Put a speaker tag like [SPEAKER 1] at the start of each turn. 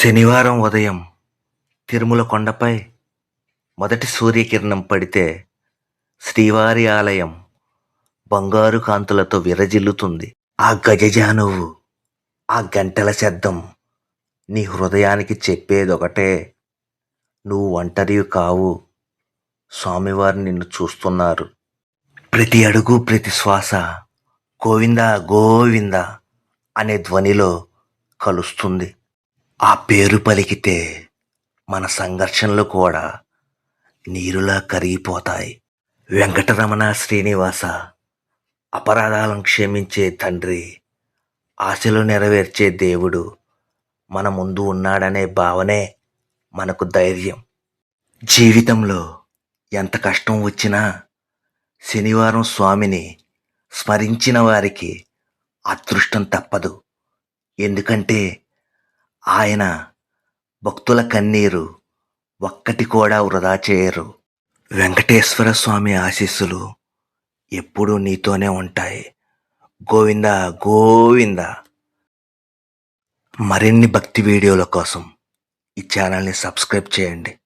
[SPEAKER 1] శనివారం ఉదయం తిరుమల కొండపై మొదటి సూర్యకిరణం పడితే శ్రీవారి ఆలయం బంగారు కాంతులతో విరజిల్లుతుంది. ఆ గజజానువు ఆ గంటల శబ్దం నీ హృదయానికి చెప్పేదొకటే. నువ్వు ఒంటరివి కావు. స్వామివారు నిన్ను చూస్తున్నారు. ప్రతి అడుగు ప్రతి శ్వాస గోవింద గోవింద అనే ధ్వనిలో కలుస్తుంది. ఆ పేరు పలికితే మన సంఘర్షణలు కూడా నీరులా కరిగిపోతాయి. వెంకటరమణ శ్రీనివాస అపరాధాలను క్షమించే తండ్రి ఆశలు నెరవేర్చే దేవుడు మన ముందు ఉన్నాడనే భావనే మనకు ధైర్యం. జీవితంలో ఎంత కష్టం వచ్చినా శనివారం స్వామిని స్మరించిన వారికి అదృష్టం తప్పదు. ఎందుకంటే ఆయన భక్తుల కన్నీరు ఒక్కటి కూడా వృధా చేయరు. వెంకటేశ్వర స్వామి ఆశీస్సులు ఎప్పుడూ నీతోనే ఉంటాయి. గోవింద గోవింద. మరిన్ని భక్తి వీడియోల కోసం ఈ ఛానల్ని సబ్స్క్రైబ్ చేయండి.